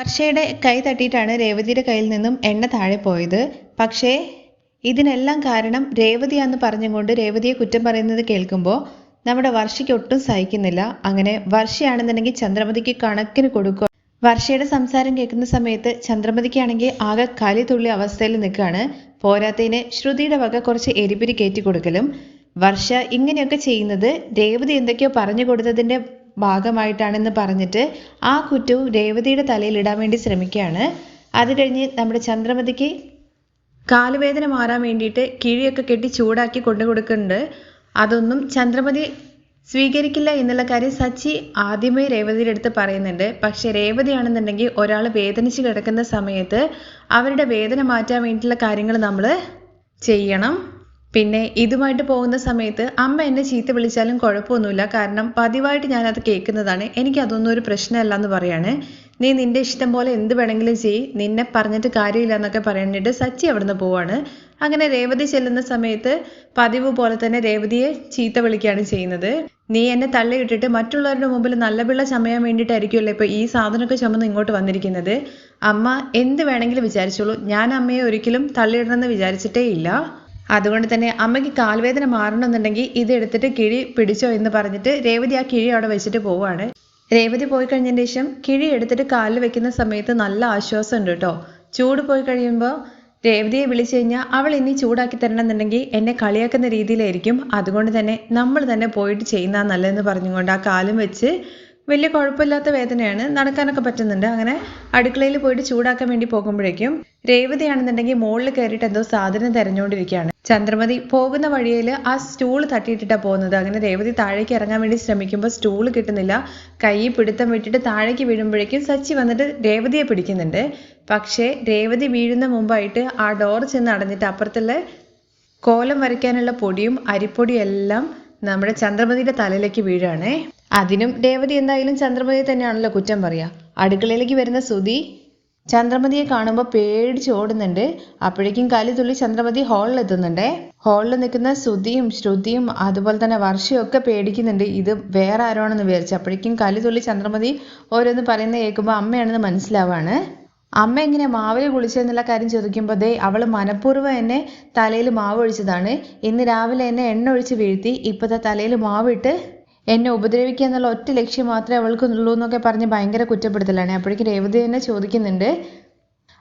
വർഷയുടെ കൈ തട്ടിയിട്ടാണ് രേവതിയുടെ കയ്യിൽ നിന്നും എണ്ണ താഴെ പോയത്. പക്ഷേ ഇതിനെല്ലാം കാരണം രേവതിയാന്ന് പറഞ്ഞുകൊണ്ട് രേവതിയെ കുറ്റം പറയുന്നത് കേൾക്കുമ്പോൾ നമ്മുടെ വർഷയ്ക്ക് ഒട്ടും സഹിക്കുന്നില്ല. അങ്ങനെ വർഷയാണെന്നുണ്ടെങ്കിൽ ചന്ദ്രമതിക്ക് കണക്കിന് കൊടുക്കുക. വർഷയുടെ സംസാരം കേൾക്കുന്ന സമയത്ത് ചന്ദ്രമതിക്കാണെങ്കിൽ ആകെ കലി തുള്ളി അവസ്ഥയിൽ നിൽക്കുകയാണ്. പോരാത്തതിന് ശ്രുതിയുടെ വക കുറച്ച് എരിപിരി കയറ്റി കൊടുക്കലും. വർഷ ഇങ്ങനെയൊക്കെ ചെയ്യുന്നത് രേവതി എന്തൊക്കെയോ പറഞ്ഞു കൊടുത്തതിന്റെ ഭാഗമായിട്ടാണെന്ന് പറഞ്ഞിട്ട് ആ കുറ്റവും രേവതിയുടെ തലയിൽ ഇടാൻ വേണ്ടി ശ്രമിക്കുകയാണ്. അത് കഴിഞ്ഞ് നമ്മുടെ ചന്ദ്രമതിക്ക് കാലുവേദന മാറാൻ വേണ്ടിയിട്ട് കിഴിയൊക്കെ കെട്ടി ചൂടാക്കി കൊണ്ടു കൊടുക്കുന്നുണ്ട്. അതൊന്നും ചന്ദ്രമതി സ്വീകരിക്കില്ല എന്നുള്ള കാര്യം സച്ചി ആദ്യമേ രേവതിയുടെ അടുത്ത് പറയുന്നുണ്ട്. പക്ഷെ രേവതിയാണെന്നുണ്ടെങ്കിൽ ഒരാൾ വേദനിച്ച് കിടക്കുന്ന സമയത്ത് അവരുടെ വേദന മാറ്റാൻ വേണ്ടിയിട്ടുള്ള കാര്യങ്ങൾ നമ്മൾ ചെയ്യണം. പിന്നെ ഇതുമായിട്ട് പോകുന്ന സമയത്ത് അമ്മ എന്നെ ചീത്ത വിളിച്ചാലും കുഴപ്പമൊന്നുമില്ല. കാരണം പതിവായിട്ട് ഞാനത് കേൾക്കുന്നതാണ്. എനിക്ക് അതൊന്നും ഒരു പ്രശ്നമല്ല എന്ന് പറയാണ്. നീ നിന്റെ ഇഷ്ടം പോലെ എന്ത് വേണമെങ്കിലും ചെയ് നിന്നെ പറഞ്ഞിട്ട് കാര്യമില്ല എന്നൊക്കെ പറയാനായിട്ട് സച്ചി അവിടുന്ന് പോവാണ്. അങ്ങനെ രേവതി ചെല്ലുന്ന സമയത്ത് പതിവ് പോലെ തന്നെ രേവതിയെ ചീത്ത വിളിക്കുകയാണ് ചെയ്യുന്നത്. നീ എന്നെ തള്ളിയിട്ടിട്ട് മറ്റുള്ളവരുടെ മുമ്പിൽ നല്ല പിള്ള ചമയാൻ വേണ്ടിയിട്ടായിരിക്കുമല്ലോ ഇപ്പോൾ ഈ സാധനമൊക്കെ ചുമന്ന് ഇങ്ങോട്ട് വന്നിരിക്കുന്നത്? അമ്മ എന്ത് വേണമെങ്കിലും വിചാരിച്ചോളൂ. ഞാൻ അമ്മയെ ഒരിക്കലും തള്ളിയിടണമെന്ന് വിചാരിച്ചിട്ടേ ഇല്ല. അതുകൊണ്ട് തന്നെ അമ്മയ്ക്ക് കാൽവേദന മാറണമെന്നുണ്ടെങ്കിൽ ഇത് എടുത്തിട്ട് കിഴി പിടിച്ചോ എന്ന് പറഞ്ഞിട്ട് രേവതി ആ കിഴി അവിടെ വെച്ചിട്ട് പോവാണ് രേവതി പോയി കഴിഞ്ഞതിന് ശേഷം കിഴി എടുത്തിട്ട് കാലിൽ വെക്കുന്ന സമയത്ത് നല്ല ആശ്വാസം ഉണ്ട് കേട്ടോ. ചൂട് പോയി കഴിയുമ്പോൾ രേവതിയെ വിളിച്ചു കഴിഞ്ഞാൽ അവൾ ഇനി ചൂടാക്കി തരണമെന്നുണ്ടെങ്കിൽ എന്നെ കളിയാക്കുന്ന രീതിയിലായിരിക്കും. അതുകൊണ്ട് തന്നെ നമ്മൾ തന്നെ പോയിട്ട് ചെയ്യുന്ന നല്ലതെന്ന് പറഞ്ഞുകൊണ്ട് ആ കാലും വെച്ച് വലിയ കുഴപ്പമില്ലാത്ത വേദനയാണ്. നടക്കാനൊക്കെ പറ്റുന്നുണ്ട്. അങ്ങനെ അടുക്കളയിൽ പോയിട്ട് ചൂടാക്കാൻ വേണ്ടി പോകുമ്പോഴേക്കും രേവതിയാണെന്നുണ്ടെങ്കിൽ മുകളിൽ കയറിയിട്ട് എന്തോ സാധനം തെരഞ്ഞുകൊണ്ടിരിക്കുകയാണ്. ചന്ദ്രമതി പോകുന്ന വഴിയിൽ ആ സ്റ്റൂൾ തട്ടിയിട്ടിട്ടാണ് പോകുന്നത്. അങ്ങനെ രേവതി താഴേക്ക് ഇറങ്ങാൻ വേണ്ടി ശ്രമിക്കുമ്പോൾ സ്റ്റൂൾ കിട്ടുന്നില്ല. കൈ പിടുത്തം വിട്ടിട്ട് താഴേക്ക് വീഴുമ്പോഴേക്കും സച്ചി വന്നിട്ട് രേവതിയെ പിടിക്കുന്നുണ്ട്. പക്ഷേ രേവതി വീഴുന്ന മുമ്പായിട്ട് ആ ഡോർ ചെന്ന് അടഞ്ഞിട്ട് അപ്പുറത്തുള്ള കോലം വരയ്ക്കാനുള്ള പൊടിയും അരിപ്പൊടിയും എല്ലാം നമ്മുടെ ചന്ദ്രമതിയുടെ തലയിലേക്ക് വീഴാണേ. അതിനും രേവതി എന്തായാലും ചന്ദ്രമതിയെ തന്നെയാണല്ലോ കുറ്റം പറയാ. അടുക്കളയിലേക്ക് വരുന്ന സുധി ചന്ദ്രമതിയെ കാണുമ്പോൾ പേടിച്ച് ഓടുന്നുണ്ട്. അപ്പോഴേക്കും കലി തുള്ളി ചന്ദ്രമതി ഹാളിൽ എത്തുന്നുണ്ടേ. ഹാളിൽ നിൽക്കുന്ന ശ്രുതിയും ശ്രുതിയും അതുപോലെ തന്നെ വർഷയും ഒക്കെ പേടിക്കുന്നുണ്ട്. ഇത് വേറെ ആരോണെന്ന് വിചാരിച്ചു. അപ്പോഴേക്കും കലി തുള്ളി ചന്ദ്രമതി ഓരോന്ന് പറയുന്നത് കേൾക്കുമ്പോൾ അമ്മയാണെന്ന് മനസ്സിലാവാണ്. അമ്മ എങ്ങനെ മാവിൽ കുളിച്ചെന്നുള്ള കാര്യം ചോദിക്കുമ്പോൾ ദേ അവൾ മനഃപൂർവം എന്നെ തലയിൽ മാവ് ഒഴിച്ചതാണ്. ഇന്ന് രാവിലെ എന്നെ എണ്ണ ഒഴിച്ച് വീഴ്ത്തി. ഇപ്പോഴത്തെ തലയിൽ മാവിട്ട് എന്നെ ഉപദ്രവിക്കുക എന്നുള്ള ഒറ്റ ലക്ഷ്യം മാത്രമേ അവൾക്കുള്ളൂ എന്നൊക്കെ പറഞ്ഞ് ഭയങ്കര കുറ്റപ്പെടുത്തലാണ്. അപ്പോഴേക്കും രേവതി തന്നെ ചോദിക്കുന്നുണ്ട്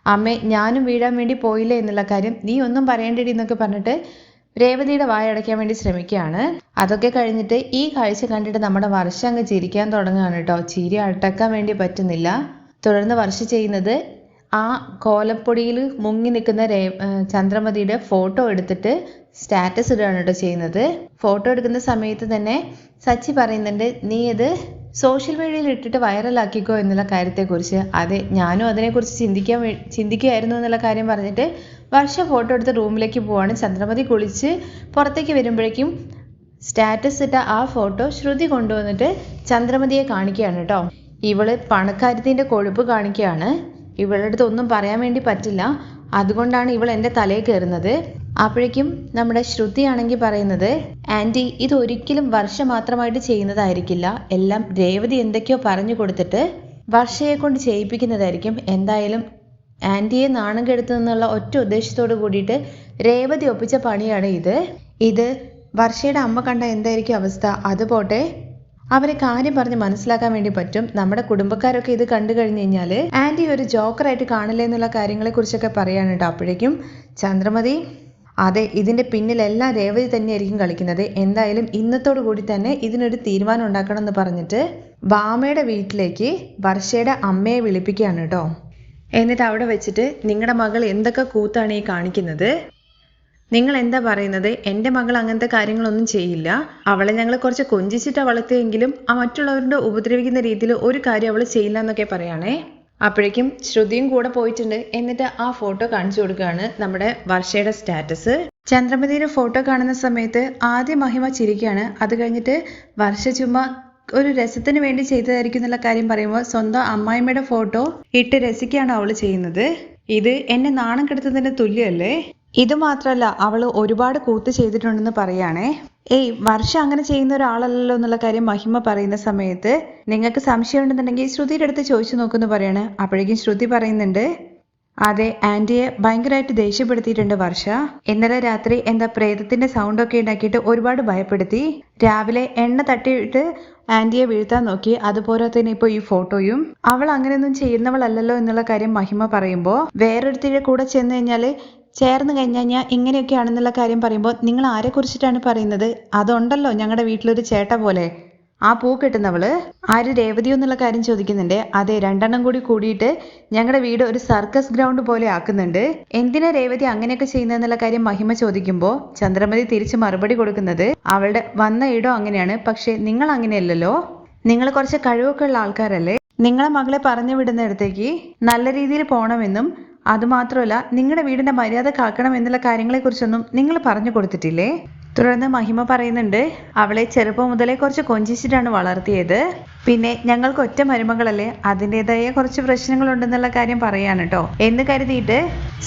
അമ്മേ ഞാനും വീഴാൻ വേണ്ടി പോയില്ലേ എന്നുള്ള കാര്യം നീ ഒന്നും പറയേണ്ടടി എന്നൊക്കെ പറഞ്ഞിട്ട് രേവതിയുടെ വായ അടയ്ക്കാൻ വേണ്ടി ശ്രമിക്കുകയാണ്. അതൊക്കെ കഴിഞ്ഞിട്ട് ഈ കാഴ്ച കണ്ടിട്ട് നമ്മുടെ വർഷം അങ്ങ് ചിരിക്കാൻ തുടങ്ങുകയാണ് കേട്ടോ. ചിരി അടക്കാൻ വേണ്ടി പറ്റുന്നില്ല. തുടർന്ന് വർഷ ചെയ്യുന്നത് ആ കോലപ്പൊടിയിൽ മുങ്ങി നിൽക്കുന്ന രേ ചന്ദ്രമതിയുടെ ഫോട്ടോ എടുത്തിട്ട് സ്റ്റാറ്റസ് ഇടുകയാണ് കേട്ടോ ചെയ്യുന്നത്. ഫോട്ടോ എടുക്കുന്ന സമയത്ത് തന്നെ സച്ചി പറയുന്നുണ്ട് നീ ഇത് സോഷ്യൽ മീഡിയയിൽ ഇട്ടിട്ട് വൈറലാക്കിക്കോ എന്നുള്ള കാര്യത്തെക്കുറിച്ച്. അതെ ഞാനും അതിനെക്കുറിച്ച് ചിന്തിക്കാൻ ചിന്തിക്കുകയായിരുന്നു എന്നുള്ള കാര്യം പറഞ്ഞിട്ട് വർഷ ഫോട്ടോ എടുത്ത് റൂമിലേക്ക് പോവാണ്. ചന്ദ്രമതി കുളിച്ച് പുറത്തേക്ക് വരുമ്പോഴേക്കും സ്റ്റാറ്റസ് ഇട്ട ആ ഫോട്ടോ ശ്രുതി കൊണ്ടുവന്നിട്ട് ചന്ദ്രമതിയെ കാണിക്കുകയാണ് കേട്ടോ. ഇവൾ പണക്കാര്യത്തിന്റെ കൊഴുപ്പ് കാണിക്കുകയാണ്. ഇവളുടെ അടുത്ത് ഒന്നും പറയാൻ വേണ്ടി പറ്റില്ല. അതുകൊണ്ടാണ് ഇവൾ എന്റെ തലയിൽ കയറുന്നത്. അപ്പോഴേക്കും നമ്മുടെ ശ്രുതിയാണെങ്കിൽ പറയുന്നത് ആന്റി ഇതൊരിക്കലും വർഷ മാത്രമായിട്ട് ചെയ്യുന്നതായിരിക്കില്ല. എല്ലാം രേവതി എന്തൊക്കെയോ പറഞ്ഞു കൊടുത്തിട്ട് വർഷയെ കൊണ്ട് ചെയ്യിപ്പിക്കുന്നതായിരിക്കും. എന്തായാലും ആന്റിയെ നാണം കെടുത്തുന്നുള്ള ഒറ്റ ഉദ്ദേശത്തോട് കൂടിയിട്ട് രേവതി ഒപ്പിച്ച പണിയാണ് ഇത്. ഇത് വർഷയുടെ അമ്മ കണ്ട എന്തായിരിക്കും അവസ്ഥ? അത് പോട്ടെ. അവരെ കാര്യം പറഞ്ഞ് മനസ്സിലാക്കാൻ വേണ്ടി പറ്റും. നമ്മുടെ കുടുംബക്കാരൊക്കെ ഇത് കണ്ടു കഴിഞ്ഞു കഴിഞ്ഞാൽ ആന്റി ഒരു ജോക്കറായിട്ട് കാണില്ലേ എന്നുള്ള കാര്യങ്ങളെ കുറിച്ചൊക്കെ പറയാണ് കേട്ടോ അപ്പോഴേക്കും. ചന്ദ്രമതി അതെ ഇതിന്റെ പിന്നിലെല്ലാം രേവതി തന്നെയായിരിക്കും കളിക്കുന്നത്. എന്തായാലും ഇന്നത്തോടു കൂടി തന്നെ ഇതിനൊരു തീരുമാനം ഉണ്ടാക്കണം എന്ന് പറഞ്ഞിട്ട് ബാമയുടെ വീട്ടിലേക്ക് വർഷയുടെ അമ്മയെ വിളിപ്പിക്കുകയാണ് കേട്ടോ. എന്നിട്ട് അവിടെ വെച്ചിട്ട് നിങ്ങളുടെ മകൾ എന്തൊക്കെ കൂത്താണ് ഈ കാണിക്കുന്നത്? നിങ്ങൾ എന്താ പറയുന്നത്? എന്റെ മകൾ അങ്ങനത്തെ കാര്യങ്ങളൊന്നും ചെയ്യില്ല. അവളെ ഞങ്ങൾ കുറച്ച് കൊഞ്ചിച്ചിട്ട് വളർത്തിയെങ്കിലും ആ മറ്റുള്ളവരുടെ ഉപദ്രവിക്കുന്ന രീതിയിൽ ഒരു കാര്യം അവൾ ചെയ്യില്ല എന്നൊക്കെ പറയാണേ. അപ്പോഴേക്കും ശ്രുതിയും കൂടെ പോയിട്ടുണ്ട്. എന്നിട്ട് ആ ഫോട്ടോ കാണിച്ചു കൊടുക്കുകയാണ് നമ്മുടെ വർഷയുടെ സ്റ്റാറ്റസ്. ചന്ദ്രമതിയുടെ ഫോട്ടോ കാണുന്ന സമയത്ത് ആദ്യം മഹിമ ചിരിക്കുകയാണ്. അത് കഴിഞ്ഞിട്ട് വർഷ ചുമ ഒരു രസത്തിന് വേണ്ടി ചെയ്തതായിരിക്കും എന്നുള്ള കാര്യം പറയുമ്പോൾ സ്വന്തം അമ്മായിമ്മയുടെ ഫോട്ടോ ഇട്ട് രസിക്കുകയാണ് അവൾ ചെയ്യുന്നത്. ഇത് എന്നെ നാണം കെടുത്തതിന് തുല്യമല്ലേ? ഇത് മാത്രമല്ല അവൾ ഒരുപാട് കൂത്ത് ചെയ്തിട്ടുണ്ടെന്ന് പറയാണേ. ഏയ് വർഷ അങ്ങനെ ചെയ്യുന്ന ഒരാളല്ലല്ലോ എന്നുള്ള കാര്യം മഹിമ പറയുന്ന സമയത്ത് നിങ്ങൾക്ക് സംശയം ഉണ്ടെന്നുണ്ടെങ്കിൽ ശ്രുതിയുടെ അടുത്ത് ചോദിച്ചു നോക്കുന്നു പറയാണ്. അപ്പോഴേക്കും ശ്രുതി പറയുന്നുണ്ട് അതെ ആന്റിയെ ഭയങ്കരമായിട്ട് ദേഷ്യപ്പെടുത്തിയിട്ടുണ്ട് വർഷ. ഇന്നലെ രാത്രി എന്താ പ്രേതത്തിന്റെ സൗണ്ട് ഒക്കെ ഉണ്ടാക്കിയിട്ട് ഒരുപാട് ഭയപ്പെടുത്തി. രാവിലെ എണ്ണ തട്ടിയിട്ട് ആന്റിയെ വീഴ്ത്താൻ നോക്കി. അതുപോലെ തന്നെ ഇപ്പൊ ഈ ഫോട്ടോയും. അവൾ അങ്ങനെയൊന്നും ചെയ്യുന്നവളല്ലല്ലോ എന്നുള്ള കാര്യം മഹിമ പറയുമ്പോൾ വേറൊരുത്തിയുടെ കൂടെ ചെന്ന് കഴിഞ്ഞാൽ ചേർന്ന് കഴിഞ്ഞാൽ ഞാൻ ഇങ്ങനെയൊക്കെയാണെന്നുള്ള കാര്യം പറയുമ്പോൾ നിങ്ങൾ ആരെ കുറിച്ചിട്ടാണ് പറയുന്നത്? അതുണ്ടല്ലോ ഞങ്ങളുടെ വീട്ടിലൊരു ചേട്ട പോലെ. ആ പൂ കിട്ടുന്നവൾ. ആര് രേവതി എന്നുള്ള കാര്യം ചോദിക്കുന്നുണ്ട്. അതെ രണ്ടെണ്ണം കൂടി കൂടിയിട്ട് ഞങ്ങളുടെ വീട് ഒരു സർക്കസ് ഗ്രൗണ്ട് പോലെ ആക്കുന്നുണ്ട്. എന്തിനാ രേവതി അങ്ങനെയൊക്കെ ചെയ്യുന്നതെന്നുള്ള കാര്യം മഹിമ ചോദിക്കുമ്പോൾ ചന്ദ്രമതി തിരിച്ച് മറുപടി കൊടുക്കുന്നത് അവളുടെ വന്ന ഇടം അങ്ങനെയാണ്. പക്ഷെ നിങ്ങൾ അങ്ങനെയല്ലല്ലോ. നിങ്ങൾ കുറച്ച് കഴിവൊക്കെ ഉള്ള ആൾക്കാരല്ലേ. നിങ്ങളെ മകളെ പറഞ്ഞു വിടുന്നിടത്തേക്ക് നല്ല രീതിയിൽ പോകണമെന്നും അതുമാത്രമല്ല നിങ്ങളുടെ വീടിന്റെ മര്യാദ കാക്കണം എന്നുള്ള കാര്യങ്ങളെക്കുറിച്ചൊന്നും നിങ്ങൾ പറഞ്ഞു കൊടുത്തിട്ടില്ലേ? തുടർന്ന് മഹിമ പറയുന്നുണ്ട് അവളെ ചെറുപ്പം മുതലേ കുറച്ച് കൊഞ്ചിച്ചിട്ടാണ് വളർത്തിയത്. പിന്നെ ഞങ്ങൾക്ക് ഒറ്റ മരുമകളല്ലേ അതിന്റെതായ കുറച്ച് പ്രശ്നങ്ങളുണ്ടെന്നുള്ള കാര്യം പറയാണ് കേട്ടോ എന്ന് കരുതിയിട്ട്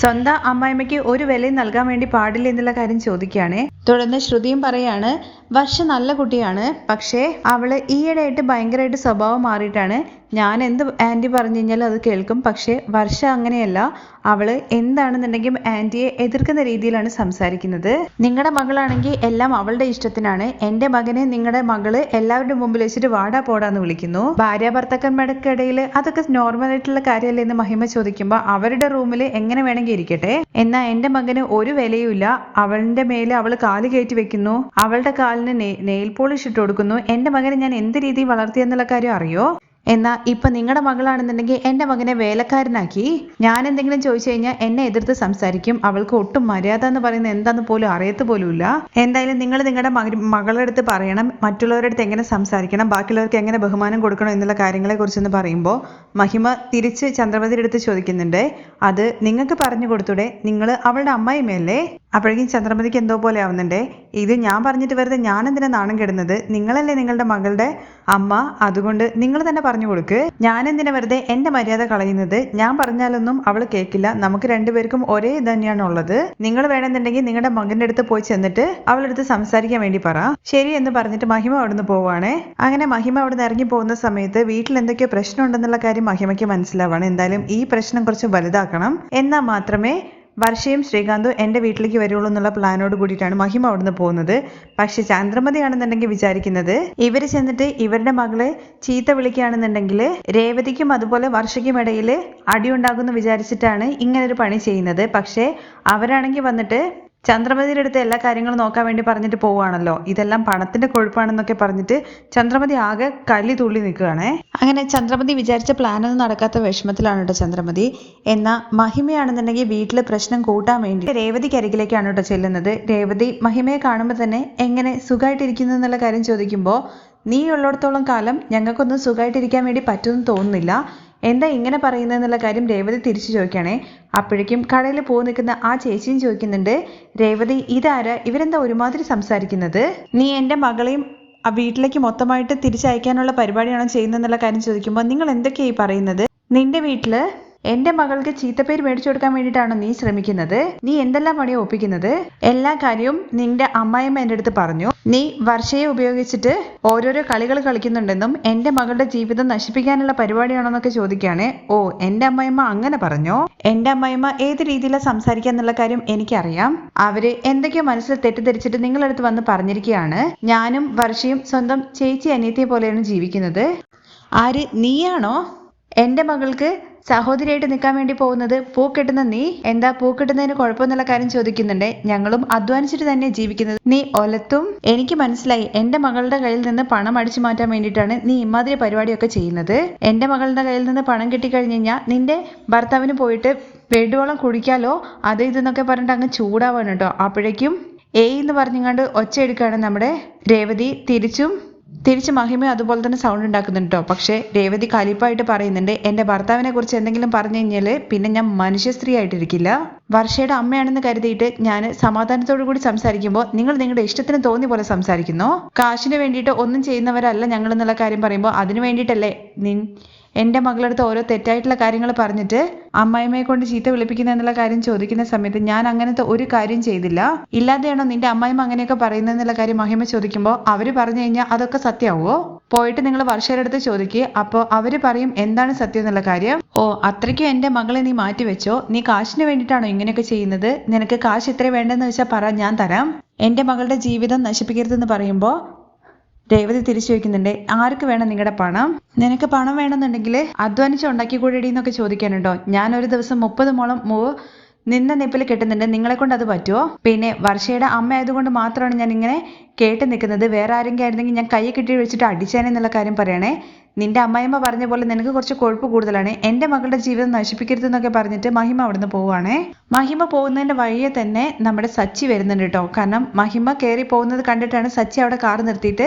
സ്വന്തം അമ്മായിമ്മയ്ക്ക് ഒരു വിലയും നൽകാൻ വേണ്ടി പാടില്ല എന്നുള്ള കാര്യം ചോദിക്കുകയാണ്. തുടർന്ന് ശ്രുതിയും പറയാണ് വർഷ നല്ല കുട്ടിയാണ്. പക്ഷേ അവൾ ഈയിടെയായിട്ട് ഭയങ്കരമായിട്ട് സ്വഭാവം മാറിയിട്ടാണ്. ഞാൻ എന്ത് ആന്റി പറഞ്ഞു കഴിഞ്ഞാൽ അത് കേൾക്കും. പക്ഷേ വർഷ അങ്ങനെയല്ല. അവൾ എന്താണെന്നുണ്ടെങ്കിൽ ആന്റിയെ എതിർക്കുന്ന രീതിയിലാണ് സംസാരിക്കുന്നത്. നിങ്ങളുടെ മകളാണെങ്കിൽ എല്ലാം അവളുടെ ഇഷ്ടത്തിനാണ്. എന്റെ മകനെ നിങ്ങളുടെ മകൾ എല്ലാവരുടെ മുമ്പിൽ വെച്ചിട്ട് വാടാ പോടാന്ന് വിളിക്കുന്നു. ഭാര്യ ഭർത്താക്കന്മാർക്കിടയിൽ അതൊക്കെ നോർമൽ ആയിട്ടുള്ള കാര്യമല്ലേ എന്ന് മഹിമ ചോദിക്കുമ്പോൾ അവരുടെ റൂമിൽ എങ്ങനെ വേണമെങ്കിൽ ഇരിക്കട്ടെ? എന്നാൽ എന്റെ മകന് ഒരു വിലയുമില്ല. അവളുടെ മേലെ അവൾ കാൽ കയറ്റി വെക്കുന്നു. അവളുടെ കാലിന് നെയിൽ പോളിഷ് ഇട്ട് കൊടുക്കുന്നു. എന്റെ മകനെ ഞാൻ എന്ത് രീതിയിൽ വളർത്തിയെന്നുള്ള കാര്യം അറിയോ? എന്നാ ഇപ്പൊ നിങ്ങളുടെ മകളാണെന്നുണ്ടെങ്കിൽ എന്റെ മകനെ വേലക്കാരനാക്കി. ഞാൻ എന്തെങ്കിലും ചോദിച്ചു കഴിഞ്ഞാൽ എന്നെ എതിർത്ത് സംസാരിക്കും. അവൾക്ക് ഒട്ടും മര്യാദ എന്ന് പറയുന്നത് എന്താന്ന് പോലും അറിയത്ത് പോലുമില്ല. എന്തായാലും നിങ്ങൾ നിങ്ങളുടെ മകളുടെ അടുത്ത് പറയണം. മറ്റുള്ളവരുടെ അടുത്ത് എങ്ങനെ സംസാരിക്കണം? ബാക്കിയുള്ളവർക്ക് എങ്ങനെ ബഹുമാനം കൊടുക്കണം എന്നുള്ള കാര്യങ്ങളെ കുറിച്ചൊന്ന് പറയുമ്പോൾ മഹിമ തിരിച്ച് ചന്ദ്രമതിയുടെ അടുത്ത് ചോദിക്കുന്നുണ്ട്. അത് നിങ്ങൾക്ക് പറഞ്ഞു കൊടുത്തൂടെ? നിങ്ങൾ അവളുടെ അമ്മായിമ്മയല്ലേ അപ്പോഴേക്കും ചന്ദ്രമതിക്ക് എന്തോ പോലെ ആവുന്നുണ്ടേ. ഇത് ഞാൻ പറഞ്ഞിട്ട് വെറുതെ ഞാൻ എന്തിനാ നാണം കെടുന്നത്? നിങ്ങളല്ലേ നിങ്ങളുടെ മകളുടെ അമ്മ. അതുകൊണ്ട് നിങ്ങൾ തന്നെ പറഞ്ഞു കൊടുക്ക്. ഞാൻ എന്തിനാ വെറുതെ എന്റെ മര്യാദ കളയുന്നത്? ഞാൻ പറഞ്ഞാലൊന്നും അവൾ കേൾക്കില്ല നമുക്ക് രണ്ടുപേർക്കും ഒരേ ഇത് തന്നെയാണ് ഉള്ളത്. നിങ്ങൾ വേണമെന്നുണ്ടെങ്കിൽ നിങ്ങളുടെ മകന്റെ അടുത്ത് പോയി ചെന്നിട്ട് അവളെടുത്ത് സംസാരിക്കാൻ വേണ്ടി പറ. ശരി എന്ന് പറഞ്ഞിട്ട് മഹിമ അവിടുന്ന് പോവാണ്. അങ്ങനെ മഹിമ അവിടുന്ന് ഇറങ്ങി പോകുന്ന സമയത്ത് വീട്ടിൽ എന്തൊക്കെയോ പ്രശ്നം ഉണ്ടെന്നുള്ള കാര്യം മഹിമയ്ക്ക് മനസ്സിലാവണം. എന്തായാലും ഈ പ്രശ്നം കുറച്ച് വലുതാക്കണം. എന്നാൽ മാത്രമേ വർഷയും ശ്രീകാന്തും എന്റെ വീട്ടിലേക്ക് വരുള്ളൂ എന്നുള്ള പ്ലാനോട് കൂടിയിട്ടാണ് മഹിമ അവിടുന്ന് പോകുന്നത്. പക്ഷെ ചന്ദ്രമതിയാണെന്നുണ്ടെങ്കിൽ വിചാരിക്കുന്നത് ഇവർ ചെന്നിട്ട് ഇവരുടെ മകളെ ചീത്ത വിളിക്കുകയാണെന്നുണ്ടെങ്കിൽ രേവതിക്കും അതുപോലെ വർഷയ്ക്കും ഇടയിൽ അടിയുണ്ടാകുമെന്ന് വിചാരിച്ചിട്ടാണ് ഇങ്ങനൊരു പണി ചെയ്യുന്നത്. പക്ഷേ അവരാണെങ്കിൽ വന്നിട്ട് ചന്ദ്രമതിയുടെ അടുത്ത് എല്ലാ കാര്യങ്ങളും നോക്കാൻ വേണ്ടി പറഞ്ഞിട്ട് പോവുകയാണല്ലോ. ഇതെല്ലാം പണത്തിന്റെ കൊഴുപ്പാണെന്നൊക്കെ പറഞ്ഞിട്ട് ചന്ദ്രമതി ആകെ കല്ലി തുള്ളി നിൽക്കുകയാണേ. അങ്ങനെ ചന്ദ്രമതി വിചാരിച്ച പ്ലാനൊന്നും നടക്കാത്ത വിഷമത്തിലാണ് കേട്ടോ ചന്ദ്രമതി. എന്നാൽ മഹിമയാണെന്നുണ്ടെങ്കിൽ വീട്ടിൽ പ്രശ്നം കൂട്ടാൻ വേണ്ടി. രേവതിക്ക് അരികിലേക്കാണ് കേട്ടോ ചെല്ലുന്നത്. രേവതി മഹിമയെ കാണുമ്പോൾ തന്നെ എങ്ങനെ സുഖമായിട്ടിരിക്കുന്നു എന്നുള്ള കാര്യം ചോദിക്കുമ്പോൾ നീ ഉള്ളിടത്തോളം കാലം ഞങ്ങൾക്കൊന്നും സുഖമായിട്ടിരിക്കാൻ വേണ്ടി പറ്റുമെന്ന് തോന്നുന്നില്ല. എന്താ ഇങ്ങനെ പറയുന്നതെന്നുള്ള കാര്യം രേവതി തിരിച്ചു ചോദിക്കുകയാണേ. അപ്പോഴേക്കും കടയിൽ പോ നിൽക്കുന്ന ആ ചേച്ചിയും ചോദിക്കുന്നുണ്ട് രേവതി ഇതാരാ? ഇവരെന്താ ഒരുമാതിരി സംസാരിക്കുന്നത്? നീ എന്റെ മകളെയും ആ വീട്ടിലേക്ക് മൊത്തമായിട്ട് തിരിച്ചയക്കാനുള്ള പരിപാടിയാണോ ചെയ്യുന്നതെന്നുള്ള കാര്യം ചോദിക്കുമ്പോൾ നിങ്ങൾ എന്തൊക്കെയായി പറയുന്നത്? നിന്റെ വീട്ടിൽ? എന്റെ മകൾക്ക് ചീത്തപ്പേര് മേടിച്ചു കൊടുക്കാൻ വേണ്ടിയിട്ടാണോ നീ ശ്രമിക്കുന്നത്? നീ എന്തെല്ലാം പണിയോ ഒപ്പിക്കുന്നത്? എല്ലാ കാര്യവും നിന്റെ അമ്മായിമ്മ എന്റെ അടുത്ത് പറഞ്ഞു. നീ വർഷയെ ഉപയോഗിച്ചിട്ട് ഓരോരോ കളികൾ കളിക്കുന്നുണ്ടെന്നും എന്റെ മകളുടെ ജീവിതം നശിപ്പിക്കാനുള്ള പരിപാടിയാണോന്നൊക്കെ ചോദിക്കുകയാണ്. ഓ എന്റെ അമ്മായിമ്മ അങ്ങനെ പറഞ്ഞോ? എന്റെ അമ്മായിമ്മ ഏത് രീതിയിലാണ് സംസാരിക്കുക എന്നുള്ള കാര്യം എനിക്കറിയാം. അവർ എന്തൊക്കെയോ മനസ്സിൽ തെറ്റിദ്ധരിച്ചിട്ട് നിങ്ങളടുത്ത് വന്ന് പറഞ്ഞിരിക്കുകയാണ്. ഞാനും വർഷയും സ്വന്തം ചേച്ചി അനിയത്തിയെ പോലെയാണ് ജീവിക്കുന്നത്. ആര്? നീയാണോ? എന്റെ മകൾക്ക് സഹോദരിയായിട്ട് നിൽക്കാൻ വേണ്ടി പോകുന്നത് പൂ കെട്ടുന്ന നീ? എന്താ പൂ കെട്ടുന്നതിന് കുഴപ്പമെന്നുള്ള കാര്യം ചോദിക്കുന്നുണ്ട്. ഞങ്ങളും അധ്വാനിച്ചിട്ട് തന്നെ ജീവിക്കുന്നത്. നീ ഒലത്തും? എനിക്ക് മനസ്സിലായി. എന്റെ മകളുടെ കയ്യിൽ നിന്ന് പണം അടിച്ചു മാറ്റാൻ വേണ്ടിയിട്ടാണ് നീ ഇമാതിരി പരിപാടിയൊക്കെ ചെയ്യുന്നത്. എന്റെ മകളുടെ കയ്യിൽ നിന്ന് പണം കിട്ടിക്കഴിഞ്ഞ് കഴിഞ്ഞാൽ നിന്റെ ഭർത്താവിന് പോയിട്ട് വേണ്ടുവോളം കുടിക്കാലോ? അത് ഇതെന്നൊക്കെ പറഞ്ഞിട്ട് അങ്ങ് ചൂടാവാണ് കേട്ടോ. അപ്പോഴേക്കും ഏയ് എന്ന് പറഞ്ഞുകൊണ്ട് ഒച്ച എടുക്കുകയാണ് നമ്മുടെ രേവതി. തിരിച്ചും തിരിച്ച് മഹിമ അതുപോലെ തന്നെ സൗണ്ട് ഉണ്ടാക്കുന്നുണ്ട് കേട്ടോ പക്ഷേ രേവതി കലിപ്പായിട്ട് പറയുന്നുണ്ട് എന്റെ ഭർത്താവിനെ കുറിച്ച് എന്തെങ്കിലും പറഞ്ഞു കഴിഞ്ഞാൽ പിന്നെ ഞാൻ മനുഷ്യ സ്ത്രീ ആയിട്ടിരിക്കില്ല വർഷയുടെ അമ്മയാണെന്ന് കരുതിയിട്ട് ഞാൻ സമാധാനത്തോടു കൂടി സംസാരിക്കുമ്പോൾ നിങ്ങൾ നിങ്ങളുടെ ഇഷ്ടത്തിന് തോന്നിയ പോലെ സംസാരിക്കുന്നു. കാശിന് വേണ്ടിയിട്ട് ഒന്നും ചെയ്യുന്നവരല്ല ഞങ്ങൾ എന്നുള്ള കാര്യം പറയുമ്പോൾ അതിനു വേണ്ടിയിട്ടല്ലേ നിൻ എന്റെ മകളടുത്ത് ഓരോ തെറ്റായിട്ടുള്ള കാര്യങ്ങൾ പറഞ്ഞിട്ട് അമ്മായിമ്മയെ കൊണ്ട് ചീത്ത വിളിപ്പിക്കുന്ന എന്നുള്ള കാര്യം ചോദിക്കുന്ന സമയത്ത് ഞാൻ അങ്ങനത്തെ ഒരു കാര്യം ചെയ്തില്ല. ഇല്ലാതെയാണോ നിന്റെ അമ്മായിമ്മ അങ്ങനെയൊക്കെ പറയുന്നതെന്നുള്ള കാര്യം മഹിമ ചോദിക്കുമ്പോൾ അവർ പറഞ്ഞു കഴിഞ്ഞാൽ അതൊക്കെ സത്യമാവോ പോയിട്ട് നിങ്ങൾ വർഷയുടെ അടുത്ത് ചോദിക്കുക അപ്പോൾ അവർ പറയും എന്താണ് സത്യം എന്നുള്ള കാര്യം. ഓ അത്രയ്ക്കും എന്റെ മകളെ നീ മാറ്റി വെച്ചോ? നീ കാശിന് വേണ്ടിയിട്ടാണോ ഇങ്ങനെയൊക്കെ ചെയ്യുന്നത്? നിനക്ക് കാശ് എത്ര വേണ്ടെന്ന് വെച്ചാൽ പറ ഞാൻ തരാം. എന്റെ മകളുടെ ജീവിതം നശിപ്പിക്കരുതെന്ന് പറയുമ്പോൾ രേവതി തിരിച്ചു ചോദിക്കുന്നുണ്ട് ആർക്ക് വേണം നിങ്ങളുടെ പണം? നിനക്ക് പണം വേണമെന്നുണ്ടെങ്കിൽ അധ്വാനിച്ച് ഉണ്ടാക്കി കൂടെടി എന്നൊക്കെ ചോദിക്കാനുണ്ടോ? ഞാൻ ഒരു ദിവസം മുപ്പത് മോളം മൂവ് നിന്ന നിപ്പിൽ കിട്ടുന്നുണ്ട് നിങ്ങളെ കൊണ്ട് അത് പറ്റുമോ പിന്നെ വർഷയുടെ അമ്മ ആയതുകൊണ്ട് മാത്രമാണ് ഞാൻ ഇങ്ങനെ കേട്ട് നിൽക്കുന്നത്. വേറെ ആരെങ്കിലും ആയിരുന്നെങ്കിൽ ഞാൻ കൈ കെട്ടി വെച്ചിട്ട് അടിച്ചേനെന്നുള്ള കാര്യം പറയണേ. നിന്റെ അമ്മായിമ്മ പറഞ്ഞ പോലെ നിനക്ക് കുറച്ച് കൊഴുപ്പ് കൂടുതലാണ്. എന്റെ മകളുടെ ജീവിതം നശിപ്പിക്കരുത് എന്നൊക്കെ പറഞ്ഞിട്ട് മഹിമ അവിടുന്ന് പോവുകയാണേ. മഹിമ പോകുന്നതിന്റെ വഴിയെ തന്നെ നമ്മുടെ സച്ചി വരുന്നുണ്ട് കേട്ടോ കാരണം മഹിമ കയറി പോകുന്നത് കണ്ടിട്ടാണ് സച്ചി അവിടെ കാർ നിർത്തിയിട്ട്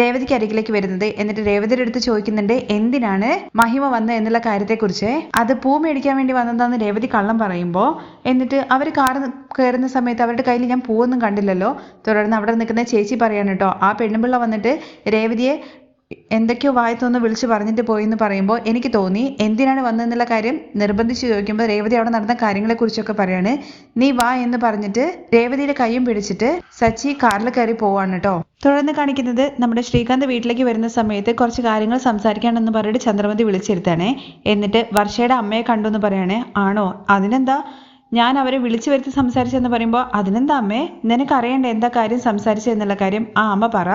രേവതിക്ക് അരികിലേക്ക് വരുന്നത്. എന്നിട്ട് രേവതിയുടെ അടുത്ത് ചോദിക്കുന്നുണ്ട് എന്തിനാണ് മഹിമ വന്നത് എന്നുള്ള കാര്യത്തെക്കുറിച്ച്? അത് പൂ മേടിക്കാൻ വേണ്ടി വന്നതാന്ന് രേവതി കള്ളം പറയുമ്പോൾ എന്നിട്ട് അവർ കാർ കയറുന്ന സമയത്ത് അവരുടെ കയ്യിൽ ഞാൻ പൂവൊന്നും കണ്ടില്ലല്ലോ. തുടർന്ന് അവിടെ നിൽക്കുന്ന ചേച്ചി പറയാണ് കേട്ടോ ആ പെണ്ണുപിള്ള വന്നിട്ട് രേവതിയെ എന്തൊക്കെയോ വായത്തൊന്ന് വിളിച്ച് പറഞ്ഞിട്ട് പോയി എന്ന് പറയുമ്പോൾ എനിക്ക് തോന്നി എന്തിനാണ് വന്നതെന്നുള്ള കാര്യം നിർബന്ധിച്ച് ചോദിക്കുമ്പോൾ രേവതി അവിടെ നടന്ന കാര്യങ്ങളെക്കുറിച്ചൊക്കെ പറയാണ്. നീ വാ എന്ന് പറഞ്ഞിട്ട് രേവതിയുടെ കൈയും പിടിച്ചിട്ട് സച്ചി കാറിൽ കയറി പോവാണ് കേട്ടോ. തുടർന്ന് കാണിക്കുന്നത് നമ്മുടെ ശ്രീകാന്ത് വീട്ടിലേക്ക് വരുന്ന സമയത്ത് കുറച്ച് കാര്യങ്ങൾ സംസാരിക്കാനെന്ന് പറഞ്ഞിട്ട് ചന്ദ്രമതി വിളിച്ചിരുത്താണേ. എന്നിട്ട് വർഷയുടെ അമ്മയെ കണ്ടു എന്ന് പറയണേ. ആണോ? അതിനെന്താ? ഞാൻ അവരെ വിളിച്ചു വരുത്തി സംസാരിച്ചെന്ന് പറയുമ്പോൾ അതിനെന്താ അമ്മേ? നിനക്കറിയണ്ടേ എന്താ കാര്യം സംസാരിച്ചെന്നുള്ള കാര്യം ആ അമ്മ പറ.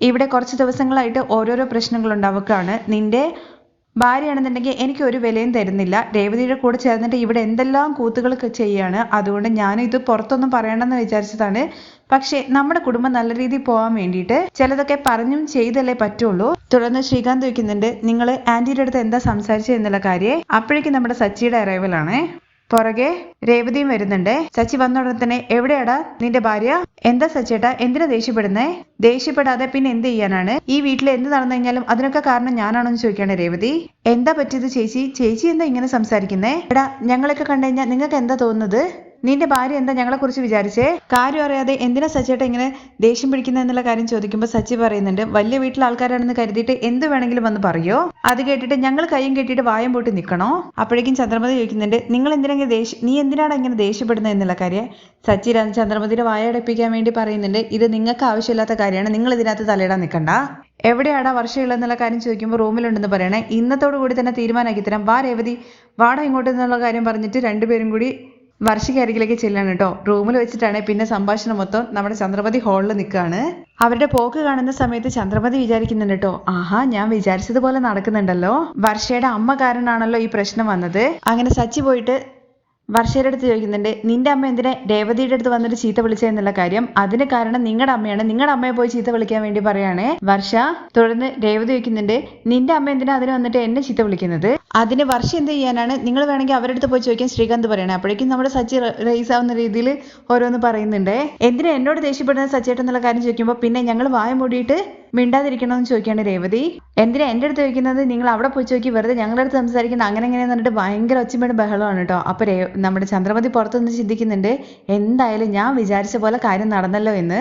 ഇവിടെ കുറച്ച് ദിവസങ്ങളായിട്ട് ഓരോരോ പ്രശ്നങ്ങൾ ഉണ്ടാവുകയാണ്. നിന്റെ ഭാര്യയാണെന്നുണ്ടെങ്കിൽ എനിക്ക് ഒരു വിലയും തരുന്നില്ല. രേവതിയുടെ കൂടെ ചേർന്നിട്ട് ഇവിടെ എന്തെല്ലാം കൂത്തുകൾ ചെയ്യാണ്. അതുകൊണ്ട് ഞാൻ ഇത് പുറത്തൊന്നും പറയണമെന്ന് വിചാരിച്ചതാണ്. പക്ഷേ നമ്മുടെ കുടുംബം നല്ല രീതിയിൽ പോകാൻ വേണ്ടിയിട്ട് ചിലതൊക്കെ പറഞ്ഞും ചെയ്തല്ലേ പറ്റുള്ളൂ. തുടർന്ന് ശ്രീകാന്ത് വയ്ക്കുന്നുണ്ട് നിങ്ങൾ ആന്റിയുടെ അടുത്ത് എന്താ സംസാരിച്ചത് എന്നുള്ള കാര്യം? അപ്പോഴേക്കും നമ്മുടെ സച്ചിയുടെ അറൈവലാണ് പുറകെ രേവതിയും വരുന്നുണ്ട്. സച്ചി വന്ന ഉടനെ തന്നെ എവിടെയാടാ നിന്റെ ഭാര്യ? എന്താ സച്ചേട്ടാ എന്തിനാ ദേഷ്യപ്പെടുന്നേ? ദേഷ്യപ്പെടാതെ പിന്നെ എന്ത് ചെയ്യാനാണ്? ഈ വീട്ടിൽ എന്ത് നടന്നു കഴിഞ്ഞാലും അതിനൊക്കെ കാരണം ഞാനാണെന്ന് ചോദിക്കാണ് രേവതി. എന്താ പറ്റിയത് ചേച്ചി? ചേച്ചി എന്താ ഇങ്ങനെ സംസാരിക്കുന്നേ? എടാ ഞങ്ങളൊക്കെ കണ്ടു കഴിഞ്ഞാൽ നിങ്ങൾക്ക് എന്താ തോന്നുന്നത്? നിന്റെ ഭാര്യ എന്താ ഞങ്ങളെ കുറിച്ച് വിചാരിച്ചേ? കാര്യം അറിയാതെ എന്തിനാ സച്ചേട്ട ഇങ്ങനെ ദേഷ്യം പിടിക്കുന്ന എന്നുള്ള കാര്യം ചോദിക്കുമ്പോൾ സച്ചി പറയുന്നുണ്ട് വലിയ വീട്ടിലെ ആൾക്കാരാണെന്ന് കരുതിയിട്ട് എന്ത് വേണമെങ്കിലും വന്ന് പറയോ? അത് കേട്ടിട്ട് ഞങ്ങൾ കൈയും കെട്ടിയിട്ട് വായം പൊട്ടി നിൽക്കണോ അപ്പോഴേക്കും ചന്ദ്രമതി ചോദിക്കുന്നുണ്ട് നിങ്ങൾ എന്തിനാ ദേഷ്യം നീ എന്തിനാണ് ഇങ്ങനെ ദേഷ്യപ്പെടുന്നത് എന്നുള്ള കാര്യം? സച്ചി ചന്ദ്രമതിയുടെ വായ അടപ്പിക്കാൻ വേണ്ടി പറയുന്നുണ്ട് ഇത് നിങ്ങൾക്ക് ആവശ്യമില്ലാത്ത കാര്യമാണ് നിങ്ങൾ ഇതിനകത്ത് തലയിടാൻ നിൽക്കണ്ട എവിടെയാടാ വർഷമുള്ളതെന്നുള്ള കാര്യം ചോദിക്കുമ്പോൾ റൂമിലുണ്ടെന്ന് പറയണേ ഇന്നത്തോടു കൂടി തന്നെ തീരുമാനമാക്കി തരാം. വാ രേവതി വാടാ ഇങ്ങോട്ട് എന്നുള്ള കാര്യം പറഞ്ഞിട്ട് രണ്ടുപേരും കൂടി വർഷയ്ക്ക് അരികിലേക്ക് ചെല്ലാണ് കേട്ടോ റൂമിൽ വെച്ചിട്ടാണ് പിന്നെ സംഭാഷണം മൊത്തം നമ്മുടെ ചന്ദ്രപതി ഹാളിൽ നിൽക്കുകയാണ് അവരുടെ പോക്ക് കാണുന്ന സമയത്ത് ചന്ദ്രപതി വിചാരിക്കുന്നുണ്ട് കേട്ടോ ആഹാ ഞാൻ വിചാരിച്ചതുപോലെ നടക്കുന്നുണ്ടല്ലോ. വർഷയുടെ അമ്മ കാരണമാണല്ലോ ഈ പ്രശ്നം വന്നത്. അങ്ങനെ സച്ചി പോയിട്ട് വർഷയുടെ അടുത്ത് ചോദിക്കുന്നുണ്ട് നിന്റെ അമ്മ എന്തിനെ രേവതിയുടെ അടുത്ത് വന്നിട്ട് ചീത്ത വിളിച്ചതെന്നുള്ള കാര്യം? അതിന് കാരണം നിങ്ങളുടെ അമ്മയാണ്. നിങ്ങളുടെ അമ്മയെ പോയി ചീത്ത വിളിക്കാൻ വേണ്ടി പറയാണേ വർഷ. തുടർന്ന് രേവതി ചോദിക്കുന്നുണ്ട് നിന്റെ അമ്മ എന്തിനാ അതിന് വന്നിട്ട് എന്നെ ചീത്ത വിളിക്കുന്നത്? അതിന് വർഷ എന്ത് ചെയ്യാനാണ്? നിങ്ങൾ വേണമെങ്കിൽ അവരുടെ അടുത്ത് പോയി ചോദിക്കാൻ ശ്രീകാന്ത് പറയണേ. അപ്പോഴേക്കും നമ്മുടെ സച്ചി റേസ് ആവുന്ന രീതിയിൽ ഓരോന്ന് പറയുന്നുണ്ട്. എന്തിനാ എന്നോട് ദേഷ്യപ്പെടുന്ന സച്ചേട്ടൻ എന്നുള്ള കാര്യം ചോദിക്കുമ്പോൾ പിന്നെ ഞങ്ങൾ വായ മൂടിയിട്ട് മിണ്ടാതിരിക്കണമെന്ന് ചോദിക്കാണ് രേവതി. എന്തിനാ എന്റെ അടുത്ത് ചോദിക്കുന്നത്? നിങ്ങൾ അവിടെ പോയി ചോദിക്കി. വെറുതെ ഞങ്ങളുടെ അടുത്ത് സംസാരിക്കുന്ന അങ്ങനെ എങ്ങനെയാന്ന് പറഞ്ഞിട്ട് ഭയങ്കര ഒച്ചമേട് ബഹളമാണ് കേട്ടോ. അപ്പോൾ നമ്മുടെ ചന്ദ്രമതി പുറത്തുനിന്ന് ചിന്തിക്കുന്നുണ്ട് എന്തായാലും ഞാൻ വിചാരിച്ച പോലെ കാര്യം നടന്നല്ലോ എന്ന്.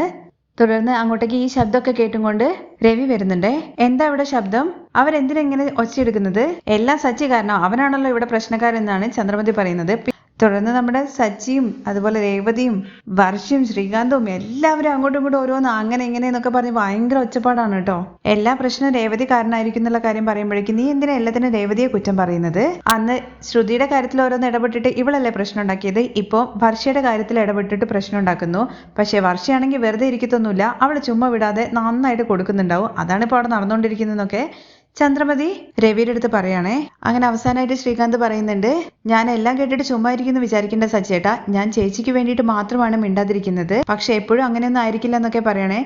തുടർന്ന് അങ്ങോട്ടേക്ക് ഈ ശബ്ദമൊക്കെ കേട്ടും കൊണ്ട് രവി വരുന്നുണ്ട്. എന്താ ഇവിടെ ശബ്ദം? അവരെന്തിനെങ്ങനെ ഒച്ചയെടുക്കുന്നത്? എല്ലാം സച്ചി കാരണം അവനാണല്ലോ ഇവിടെ പ്രശ്നക്കാരെന്നാണ് ചന്ദ്രമതി പറയുന്നത്. തുടർന്ന് നമ്മുടെ സച്ചിയും അതുപോലെ രേവതിയും വർഷയും ശ്രീകാന്തവും എല്ലാവരും അങ്ങോട്ടും ഇങ്ങോട്ടും ഓരോന്ന് അങ്ങനെ ഇങ്ങനെ എന്നൊക്കെ പറഞ്ഞ് ഭയങ്കര ഒച്ചപ്പാടാണ് കേട്ടോ. എല്ലാ പ്രശ്നവും രേവതി കാരണമായിരിക്കും എന്നുള്ള കാര്യം പറയുമ്പോഴേക്കും നീ എന്തിനാ എല്ലാത്തിനും രേവതിയെ കുറ്റം പറയുന്നത്? അന്ന് ശ്രുതിയുടെ കാര്യത്തിൽ ഓരോന്ന് ഇടപെട്ടിട്ട് ഇവളല്ലേ പ്രശ്നം ഉണ്ടാക്കിയത്? ഇപ്പോൾ വർഷയുടെ കാര്യത്തിൽ ഇടപെട്ടിട്ട് പ്രശ്നം ഉണ്ടാക്കുന്നു. പക്ഷേ വർഷയാണെങ്കിൽ വെറുതെ ഇരിക്കത്തൊന്നുമില്ല. അവൾ ചുമ്മാ വിടാതെ നന്നായിട്ട് കൊടുക്കുന്നുണ്ടാവും. അതാണ് ഇപ്പോൾ അവിടെ നടന്നുകൊണ്ടിരിക്കുന്നതെന്നൊക്കെ ചന്ദ്രമതി രവിയുടെ അടുത്ത് പറയാണേ. അങ്ങനെ അവസാനമായിട്ട് ശ്രീകാന്ത് പറയുന്നുണ്ട് ഞാൻ എല്ലാം കേട്ടിട്ട് ചുമ്മാ ഇരിക്കുന്നു വിചാരിക്കേണ്ട സച്ചേട്ടാ ഞാൻ ചേച്ചിക്ക് വേണ്ടിയിട്ട് മാത്രമാണ് മിണ്ടാതിരിക്കുന്നത്. പക്ഷെ എപ്പോഴും അങ്ങനെയൊന്നും ആയിരിക്കില്ല എന്നൊക്കെ പറയണേ.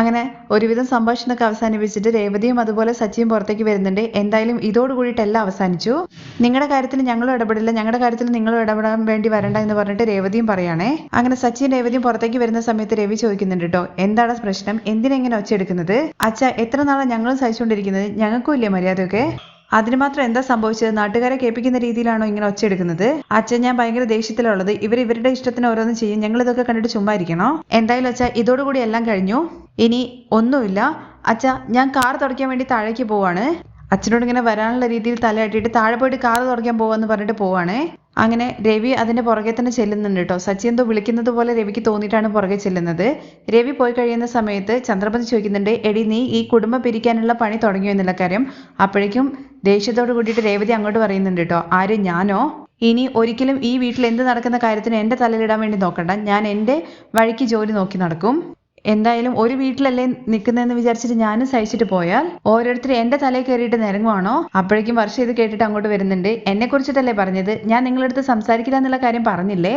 അങ്ങനെ ഒരുവിധം സംഭാഷണമൊക്കെ അവസാനിപ്പിച്ചിട്ട് രേവതിയും അതുപോലെ സച്ചിയും പുറത്തേക്ക് വരുന്നുണ്ട്. എന്തായാലും ഇതോടുകൂടിയിട്ടെല്ലാം അവസാനിച്ചു. നിങ്ങളുടെ കാര്യത്തിൽ ഞങ്ങളും ഇടപെടില്ല. ഞങ്ങളുടെ കാര്യത്തിൽ നിങ്ങളും ഇടപെടാൻ വേണ്ടി വരണ്ട എന്ന് പറഞ്ഞിട്ട് രേവതിയും പറയാണേ. അങ്ങനെ സച്ചിയും രേവതിയും പുറത്തേക്ക് വരുന്ന സമയത്ത് രവി ചോദിക്കുന്നുണ്ട് കേട്ടോ എന്താണ് പ്രശ്നം? എന്തിനെങ്ങനെ ഒച്ചെടുക്കുന്നത് അച്ഛ എത്ര നാളാണ് ഞങ്ങളും സഹിച്ചുകൊണ്ടിരിക്കുന്നത്? ഞങ്ങൾക്കും ഇല്ലേ മര്യാദയൊക്കെ? അതിന് മാത്രം എന്താ സംഭവിച്ചത്? നാട്ടുകാരെ കേൾപ്പിക്കുന്ന രീതിയിലാണോ ഇങ്ങനെ ഒച്ചയെടുക്കുന്നത്? അച്ഛൻ ഞാൻ ഭയങ്കര ദേഷ്യത്തിലുള്ളത്. ഇവർ ഇവരുടെ ഇഷ്ടത്തിന് ഓരോന്നും ചെയ്യും. ഞങ്ങൾ ഇതൊക്കെ കണ്ടിട്ട് ചുമ്മാ ഇരിക്കണോ എന്തായാലും അച്ഛാ ഇതോടുകൂടി എല്ലാം കഴിഞ്ഞു. ഇനി ഒന്നുമില്ല. അച്ഛാ ഞാൻ കാർ തുടയ്ക്കാൻ വേണ്ടി താഴേക്ക് പോവാണ്. അച്ഛനോട് ഇങ്ങനെ വരാനുള്ള രീതിയിൽ തലയാട്ടിയിട്ട് താഴെ പോയിട്ട് കാർ തുറക്കാൻ പോവാന്ന് പറഞ്ഞിട്ട് പോവാണേ. അങ്ങനെ രവി അതിന്റെ പുറകെ തന്നെ ചെല്ലുന്നുണ്ട് കേട്ടോ. സച്ചി എന്തോ വിളിക്കുന്നത് പോലെ രവിക്ക് തോന്നിയിട്ടാണ് പുറകെ ചെല്ലുന്നത്. രവി പോയി കഴിയുന്ന സമയത്ത് ചന്ദ്രപതി ചോദിക്കുന്നുണ്ട് എടി നീ ഈ കുടുംബം പിരിക്കാനുള്ള പണി തുടങ്ങിയോ എന്നുള്ള കാര്യം? അപ്പോഴേക്കും ദേഷ്യത്തോട് കൂടിയിട്ട് രേവതി അങ്ങോട്ട് പറയുന്നുണ്ട് കേട്ടോ ആര് ഞാനോ? ഇനി ഒരിക്കലും ഈ വീട്ടിൽ എന്ത് നടക്കുന്ന കാര്യത്തിന് എന്റെ തലയിലിടാൻ വേണ്ടി നോക്കണ്ട. ഞാൻ എന്റെ വഴിക്ക് ജോലി നോക്കി നടക്കും. എന്തായാലും ഒരു വീട്ടിലല്ലേ നിൽക്കുന്നതെന്ന് വിചാരിച്ചിട്ട് ഞാനും സഹിച്ചിട്ട് പോയാൽ ഓരോരുത്തർ എന്റെ തലയിൽ കയറിയിട്ട് നിരങ്ങുവാണോ? അപ്പോഴേക്കും വർഷം ഇത് കേട്ടിട്ട് അങ്ങോട്ട് വരുന്നുണ്ട്. എന്നെ കുറിച്ചിട്ടല്ലേ പറഞ്ഞത്? ഞാൻ നിങ്ങളടുത്ത് സംസാരിക്കില്ല എന്നുള്ള കാര്യം പറഞ്ഞില്ലേ?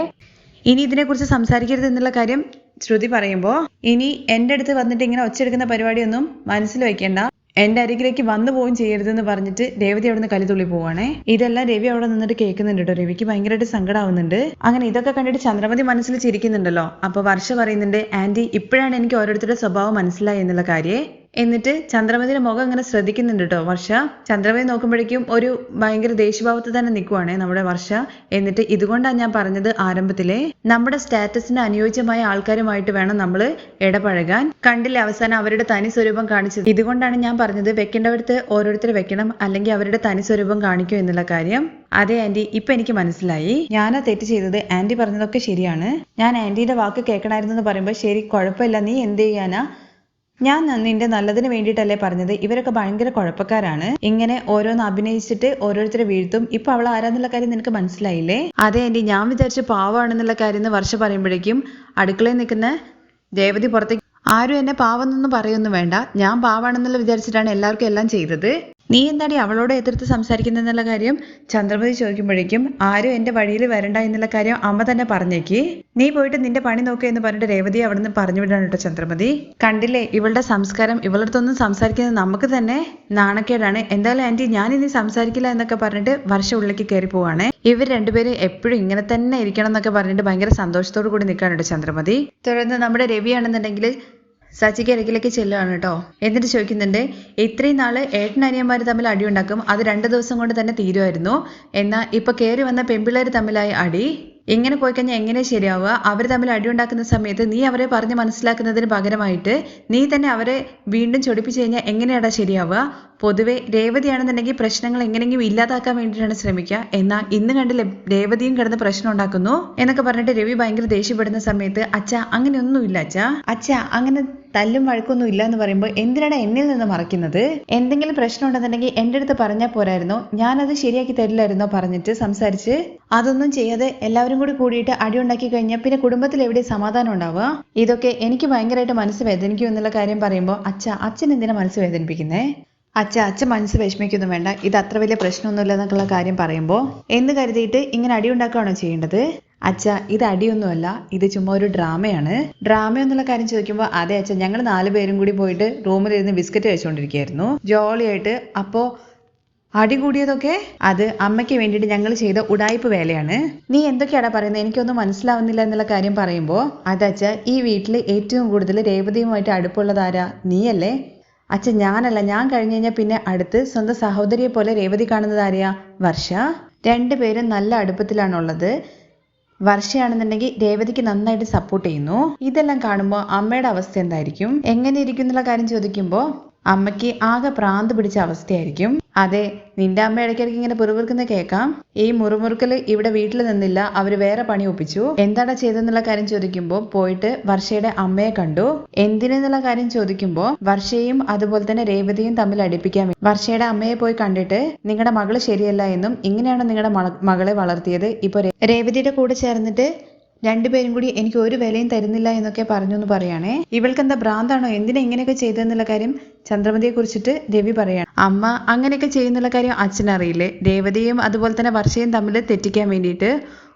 ഇനി ഇതിനെക്കുറിച്ച് സംസാരിക്കരുത് എന്നുള്ള കാര്യം ശ്രുതി പറയുമ്പോൾ ഇനി എന്റെ അടുത്ത് വന്നിട്ട് ഇങ്ങനെ ഒച്ചെടുക്കുന്ന പരിപാടിയൊന്നും മനസ്സിൽ വെക്കേണ്ട എന്റെ അരികിലേക്ക് വന്നു പോവും ചെയ്യരുതെന്ന് പറഞ്ഞിട്ട് രേവതി അവിടെ നിന്ന് കലിതുള്ളി പോവാണേ ഇതെല്ലാം രവി അവിടെ നിന്നിട്ട് കേൾക്കുന്നുണ്ട് കേട്ടോ. രവിക്ക് ഭയങ്കരമായിട്ട് സങ്കടമാവുന്നുണ്ട് അങ്ങനെ ഇതൊക്കെ കണ്ടിട്ട് ചന്ദ്രമതി മനസ്സിൽ ചിരിക്കുന്നുണ്ടല്ലോ. അപ്പൊ വർഷ പറയുന്നുണ്ട് ആന്റി ഇപ്പോഴാണ് എനിക്ക് ഓരോരുത്തരുടെ സ്വഭാവം മനസ്സിലായി എന്നുള്ള കാര്യേ. എന്നിട്ട് ചന്ദ്രമതിയുടെ മുഖം അങ്ങനെ ശ്രദ്ധിക്കുന്നുണ്ട് കേട്ടോ വർഷ ചന്ദ്രമതി നോക്കുമ്പോഴേക്കും ഒരു ഭയങ്കര ദേഷ്യഭാവത്തിൽ തന്നെ നിൽക്കുവാണ് നമ്മുടെ വർഷ. എന്നിട്ട് ഇതുകൊണ്ടാണ് ഞാൻ പറഞ്ഞത് ആരംഭത്തിലെ നമ്മുടെ സ്റ്റാറ്റസിന് അനുയോജ്യമായ ആൾക്കാരുമായിട്ട് വേണം നമ്മൾ ഇടപഴകാൻ. കണ്ടില്ലേ അവസാനം അവരുടെ തനി സ്വരൂപം കാണിച്ചത്? ഇതുകൊണ്ടാണ് ഞാൻ പറഞ്ഞത് വെക്കേണ്ടവടുത്ത് ഓരോരുത്തർ വെക്കണം അല്ലെങ്കിൽ അവരുടെ തനി സ്വരൂപം കാണിക്കും എന്നുള്ള കാര്യം. അതെ ആന്റി ഇപ്പൊ എനിക്ക് മനസ്സിലായി. ഞാനാ തെറ്റ് ചെയ്തത് ആന്റി പറഞ്ഞതൊക്കെ ശരിയാണ്. ഞാൻ ആന്റിയുടെ വാക്ക് കേൾക്കണമായിരുന്നു എന്ന് പറയുമ്പോൾ ശരി കുഴപ്പമില്ല നീ എന്ത് ചെയ്യാനാ? ഞാൻ നിന്റെ നല്ലതിന് വേണ്ടിയിട്ടല്ലേ പറഞ്ഞത്? ഇവരൊക്കെ ഭയങ്കര കുഴപ്പക്കാരാണ്. ഇങ്ങനെ ഓരോന്ന് അഭിനയിച്ചിട്ട് ഓരോരുത്തരെ വീഴ്ത്തും. ഇപ്പൊ അവൾ ആരാന്നുള്ള കാര്യം നിനക്ക് മനസ്സിലായില്ലേ? അതെ ആന്റി ഞാൻ വിചാരിച്ച പാവാണെന്നുള്ള കാര്യം എന്ന് വർഷ പറയുമ്പോഴേക്കും അടുക്കളയിൽ നിൽക്കുന്ന ദേവതി പുറത്തേക്ക് ആരും എന്നെ പാവെന്നൊന്നും പറയൊന്നും വേണ്ട. ഞാൻ പാവാണെന്നുള്ള വിചാരിച്ചിട്ടാണ് എല്ലാവർക്കും എല്ലാം ചെയ്തത്. നീ എന്താടി അവളോട് എതിർത്ത് സംസാരിക്കുന്നെന്നുള്ള കാര്യം ചന്ദ്രമതി ചോദിക്കുമ്പോഴേക്കും ആരും എന്റെ വഴിയിൽ വരണ്ട എന്നുള്ള കാര്യം അമ്മ തന്നെ പറഞ്ഞേക്ക്. നീ പോയിട്ട് നിന്റെ പണി നോക്കുക എന്ന് പറഞ്ഞിട്ട് രേവതി അവിടെ നിന്ന് പറഞ്ഞു വിടാണ് കേട്ടോ ചന്ദ്രമതി. കണ്ടില്ലേ ഇവളുടെ സംസ്കാരം ഇവളടുത്തൊന്നും സംസാരിക്കുന്നത് നമുക്ക് തന്നെ? നാണക്കേടാണ്. എന്തായാലും ആന്റി ഞാൻ ഇനി സംസാരിക്കില്ല എന്നൊക്കെ പറഞ്ഞിട്ട് വർഷം ഉള്ളിലേക്ക് കയറി പോവാണ്. ഇവർ രണ്ടുപേരും എപ്പോഴും ഇങ്ങനെ തന്നെ ഇരിക്കണം എന്നൊക്കെ പറഞ്ഞിട്ട് ഭയങ്കര സന്തോഷത്തോടു കൂടി നിൽക്കാണ് കേട്ടോ ചന്ദ്രമതി. തുടർന്ന് നമ്മുടെ രവിയാണെന്നുണ്ടെങ്കിൽ സച്ചിക്ക് ഇടയ്ക്കിലേക്ക് ചെല്ലുകയാണ് കേട്ടോ. എന്നിട്ട് ചോദിക്കുന്നുണ്ട് ഇത്രയും നാൾ ഏട്ടൻ അനിയന്മാർ തമ്മിൽ അടി ഉണ്ടാക്കും അത് രണ്ട് ദിവസം കൊണ്ട് തന്നെ തീരുമായിരുന്നു. എന്നാൽ ഇപ്പൊ കയറി വന്ന പെൺപിള്ളേർ തമ്മിലായി അടി. ഇങ്ങനെ പോയി കഴിഞ്ഞാൽ എങ്ങനെ ശരിയാവുക? അവർ തമ്മിൽ അടി ഉണ്ടാക്കുന്ന സമയത്ത് നീ അവരെ പറഞ്ഞ് മനസ്സിലാക്കുന്നതിന് പകരമായിട്ട് നീ തന്നെ അവരെ വീണ്ടും ചൊടിപ്പിച്ച് കഴിഞ്ഞാൽ എങ്ങനെയാടാ ശരിയാവുക? പൊതുവെ രേവതിയാണെന്നുണ്ടെങ്കിൽ പ്രശ്നങ്ങൾ എങ്ങനെയെങ്കിലും ഇല്ലാതാക്കാൻ വേണ്ടിയിട്ടാണ് ശ്രമിക്കുക. എന്നാൽ ഇന്ന് കണ്ട് രേവതിയും കിടന്ന് പ്രശ്നം ഉണ്ടാക്കുന്നു. എന്നൊക്കെ പറഞ്ഞിട്ട് രവി ഭയങ്കര ദേഷ്യപ്പെടുന്ന സമയത്ത് അച്ഛ അങ്ങനെയൊന്നുമില്ല അച്ഛ. അച്ഛ അങ്ങനെ തല്ലും വഴക്കൊന്നും ഇല്ല എന്ന് പറയുമ്പോൾ എന്തിനാണ് എന്നിൽ നിന്ന് മറയ്ക്കുന്നത്? എന്തെങ്കിലും പ്രശ്നം ഉണ്ടെന്നുണ്ടെങ്കിൽ എന്റെ അടുത്ത് പറഞ്ഞാൽ പോരായിരുന്നോ? ഞാനത് ശരിയാക്കി തരില്ലായിരുന്നോ പറഞ്ഞിട്ട് സംസാരിച്ച്? അതൊന്നും ചെയ്യാതെ എല്ലാവരും കൂടി കൂടിയിട്ട് അടി ഉണ്ടാക്കി കഴിഞ്ഞാൽ പിന്നെ കുടുംബത്തിൽ എവിടെ സമാധാനം ഉണ്ടാവുക? ഇതൊക്കെ എനിക്ക് ഭയങ്കരമായിട്ട് മനസ്സ് വേദനിക്കും എന്നുള്ള കാര്യം പറയുമ്പോൾ അച്ഛ അച്ഛൻ എന്തിനാ മനസ്സ് വേദനിപ്പിക്കുന്നേ? അച്ഛ അച്ഛൻ മനസ്സ് വിഷമിക്കൊന്നും വേണ്ട. ഇത് അത്ര വലിയ പ്രശ്നമൊന്നുമില്ല എന്നൊക്കെയുള്ള കാര്യം പറയുമ്പോൾ എന്ന് കരുതിയിട്ട് ഇങ്ങനെ അടി ഉണ്ടാക്കുകയാണോ ചെയ്യേണ്ടത്? അച്ഛ ഇത് അടിയൊന്നുമല്ല. ഇത് ചുമ്മാ ഒരു ഡ്രാമയാണ്. ഡ്രാമ എന്നുള്ള കാര്യം ചോദിക്കുമ്പോൾ അതെ അച്ഛ ഞങ്ങൾ നാല് പേരും കൂടി പോയിട്ട് റൂമിലിരുന്ന് ബിസ്ക്കറ്റ് കഴിച്ചുകൊണ്ടിരിക്കുകയായിരുന്നു ജോളിയായിട്ട് അപ്പോൾ അടി കൂടിയതൊക്കെ? അത് അമ്മയ്ക്ക് വേണ്ടിയിട്ട് ഞങ്ങൾ ചെയ്ത ഉടായ്പ വേലയാണ്. നീ എന്തൊക്കെയാടാ പറയുന്നത് എനിക്കൊന്നും മനസ്സിലാവുന്നില്ല എന്നുള്ള കാര്യം പറയുമ്പോൾ അതച്ഛ ഈ വീട്ടിൽ ഏറ്റവും കൂടുതൽ രേവതിയുമായിട്ട് അടുപ്പുള്ളതാരാ നീയല്ലേ? അച്ഛൻ ഞാനല്ല. ഞാൻ കഴിഞ്ഞു കഴിഞ്ഞാൽ പിന്നെ അടുത്ത് സ്വന്തം സഹോദരിയെ പോലെ രേവതി കാണുന്നത് വർഷ. രണ്ടുപേരും നല്ല അടുപ്പത്തിലാണുള്ളത്. വർഷയാണെന്നുണ്ടെങ്കിൽ രേവതിക്ക് നന്നായിട്ട് സപ്പോർട്ട് ചെയ്യുന്നു. ഇതെല്ലാം കാണുമ്പോൾ അമ്മയുടെ അവസ്ഥ എന്തായിരിക്കും? എങ്ങനെ ഇരിക്കും എന്നുള്ള കാര്യം ചോദിക്കുമ്പോൾ അമ്മയ്ക്ക് ആകെ പ്രാന്ത് പിടിച്ച അവസ്ഥയായിരിക്കും. അതെ നിന്റെ അമ്മ ഇടയ്ക്കിടയ്ക്ക് ഇങ്ങനെ പിറുപിറുക്കുന്ന കേൾക്കാം. ഈ മുറുമുറുക്കൽ ഇവിടെ വീട്ടിൽ നിന്നില്ല അവർ വേറെ പണി ഒപ്പിച്ചു. എന്താടാ ചെയ്തെന്നുള്ള കാര്യം ചോദിക്കുമ്പോൾ പോയിട്ട് വർഷയുടെ അമ്മയെ കണ്ടു. എന്തിനെന്നുള്ള കാര്യം ചോദിക്കുമ്പോൾ വർഷയും അതുപോലെ തന്നെ രേവതിയും തമ്മിൽ അടുപ്പിക്കാൻ വർഷയുടെ അമ്മയെ പോയി കണ്ടിട്ട് നിങ്ങളുടെ മകൾ ശരിയല്ല എന്നും ഇങ്ങനെയാണ് നിങ്ങളുടെ മകളെ വളർത്തിയത്. ഇപ്പൊ രേവതിയുടെ കൂടെ ചേർന്നിട്ട് രണ്ടുപേരും കൂടി എനിക്ക് ഒരു വിലയും തരുന്നില്ല എന്നൊക്കെ പറഞ്ഞു എന്ന് പറയുകയാണേ ഇവൾക്ക് എന്താ ഭ്രാന്താണോ? എന്തിനാ ഇങ്ങനെയൊക്കെ ചെയ്തതെന്നുള്ള കാര്യം ചന്ദ്രമതിയെ കുറിച്ചിട്ട് രവി പറയാണ്. അമ്മ അങ്ങനെയൊക്കെ ചെയ്യുന്നുള്ള കാര്യം അച്ഛനറിയില്ലേ? രേവതിയും അതുപോലെ തന്നെ വർഷയും തമ്മിൽ തെറ്റിക്കാൻ വേണ്ടിയിട്ട്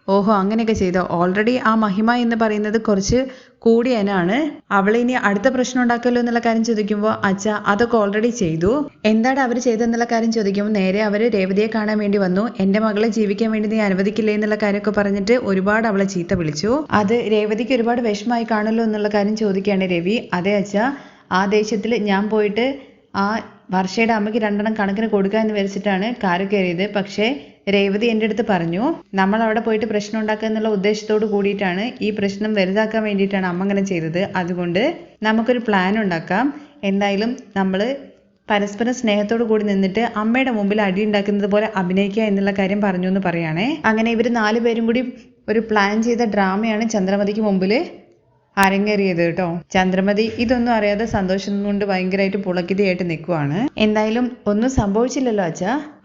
ഓഹോ അങ്ങനെയൊക്കെ ചെയ്തോ? ഓൾറെഡി ആ മഹിമ എന്ന് പറയുന്നത് കുറച്ച് കൂടിയനാണ് അവളെ ഇനി അടുത്ത പ്രശ്നം ഉണ്ടാക്കല്ലോ എന്നുള്ള കാര്യം ചോദിക്കുമ്പോൾ അച്ഛ അതൊക്കെ ഓൾറെഡി ചെയ്തു. എന്താണ് അവർ ചെയ്തെന്നുള്ള കാര്യം ചോദിക്കുമ്പോൾ നേരെ അവർ രേവതിയെ കാണാൻ വേണ്ടി വന്നു. എന്റെ മകളെ ജീവിക്കാൻ വേണ്ടി നീ അനുവദിക്കില്ലേ എന്നുള്ള കാര്യമൊക്കെ പറഞ്ഞിട്ട് ഒരുപാട് അവളെ ചീത്ത വിളിച്ചു. അത് രേവതിക്ക് ഒരുപാട് വിഷമമായി കാണുമല്ലോ എന്നുള്ള കാര്യം ചോദിക്കുകയാണ് രവി. അതെ അച്ഛ ആ ദേശത്തിൽ ഞാൻ പോയിട്ട് ആ വർഷയുടെ അമ്മയ്ക്ക് രണ്ടെണ്ണം കണക്കിന് കൊടുക്കാൻ വിചാരിച്ചിട്ടാണ് കാറ് കയറിയത്. പക്ഷേ രേവതി എന്റെ അടുത്ത് പറഞ്ഞു നമ്മൾ അവിടെ പോയിട്ട് പ്രശ്നം ഉണ്ടാക്കുക എന്നുള്ള ഉദ്ദേശത്തോട് കൂടിയിട്ടാണ് ഈ പ്രശ്നം വലുതാക്കാൻ വേണ്ടിയിട്ടാണ് അമ്മ അങ്ങനെ ചെയ്തത്. അതുകൊണ്ട് നമുക്കൊരു പ്ലാൻ ഉണ്ടാക്കാം. എന്തായാലും നമ്മൾ പരസ്പരം സ്നേഹത്തോടു കൂടി നിന്നിട്ട് അമ്മയുടെ മുമ്പിൽ അടി ഉണ്ടാക്കുന്നത് പോലെ അഭിനയിക്കുക എന്നുള്ള കാര്യം പറഞ്ഞു എന്ന് പറയുകയാണേ. അങ്ങനെ ഇവർ നാലുപേരും കൂടി ഒരു പ്ലാൻ ചെയ്ത ഡ്രാമയാണ് ചന്ദ്രമതിക്ക് മുമ്പിൽ അരങ്ങേറിയത് കേട്ടോ. ചന്ദ്രമതി ഇതൊന്നും അറിയാതെ സന്തോഷം കൊണ്ട് ഭയങ്കരമായിട്ട് പുളക്കിതയായിട്ട് നിൽക്കുവാണ് എന്തായാലും ഒന്നും സംഭവിച്ചില്ലല്ലോ അച്ഛ.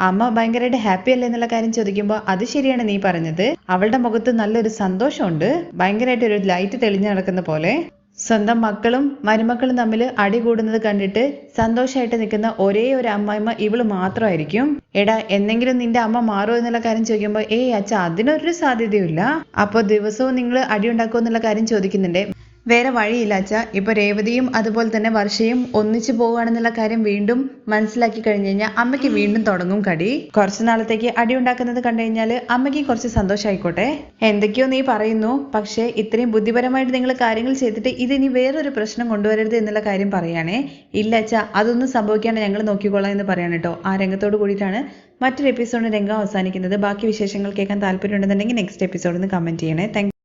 അമ്മ ഭയങ്കരമായിട്ട് ഹാപ്പി അല്ലേ എന്നുള്ള കാര്യം ചോദിക്കുമ്പോൾ അത് ശരിയാണ് നീ പറഞ്ഞത്. അവളുടെ മുഖത്ത് നല്ലൊരു സന്തോഷമുണ്ട്. ഭയങ്കരമായിട്ട് ഒരു ലൈറ്റ് തെളിഞ്ഞു നടക്കുന്ന പോലെ. സ്വന്തം മക്കളും മരുമക്കളും തമ്മിൽ അടി കൂടുന്നത് കണ്ടിട്ട് സന്തോഷമായിട്ട് നിൽക്കുന്ന ഒരേ ഒരു അമ്മായിമ്മ ഇവൾ മാത്രമായിരിക്കും. എടാ എന്തെങ്കിലും നിന്റെ അമ്മ മാറുമോ എന്നുള്ള കാര്യം ചോദിക്കുമ്പോൾ ഏയ് അച്ഛ അതിനൊരു സാധ്യതയുമില്ല. അപ്പോൾ ദിവസവും നിങ്ങൾ അടി ഉണ്ടാക്കുമോ എന്നുള്ള കാര്യം ചോദിക്കുന്നുണ്ട്. വേറെ വഴിയില്ല അച്ഛ. ഇപ്പൊ രേവതിയും അതുപോലെ തന്നെ വർഷയും ഒന്നിച്ചു പോവുകയാണെന്നുള്ള കാര്യം വീണ്ടും മനസ്സിലാക്കി കഴിഞ്ഞു കഴിഞ്ഞാൽ അമ്മയ്ക്ക് വീണ്ടും തുടങ്ങും കടി. കുറച്ചു നാളത്തേക്ക് അടി ഉണ്ടാക്കുന്നത് കണ്ടു കഴിഞ്ഞാൽ അമ്മയ്ക്ക് കുറച്ച് സന്തോഷമായിക്കോട്ടെ എന്തൊക്കെയോ നീ പറയുന്നു പക്ഷേ ഇത്രയും ബുദ്ധിപരമായിട്ട് നിങ്ങൾ കാര്യങ്ങൾ ചെയ്തിട്ട് ഇതിനി വേറൊരു പ്രശ്നം കൊണ്ടുവരരുത് എന്നുള്ള കാര്യം പറയുകയാണേ. ഇല്ല അച്ഛ. അതൊന്നും സംഭവിക്കാണ്ട് ഞങ്ങൾ നോക്കിക്കോളാം എന്ന് പറയാണ് കേട്ടോ. ആ രംഗത്തോട് കൂടിയിട്ടാണ് മറ്റൊരു എപ്പിസോഡിന് രംഗം അവസാനിക്കുന്നത്. ബാക്കി വിശേഷങ്ങൾ കേൾക്കാൻ താല്പര്യമുണ്ടെന്നുണ്ടെങ്കിൽ നെക്സ്റ്റ് എപ്പിസോഡിൽ നിന്ന് കമന്റ് ചെയ്യണേ. താങ്ക്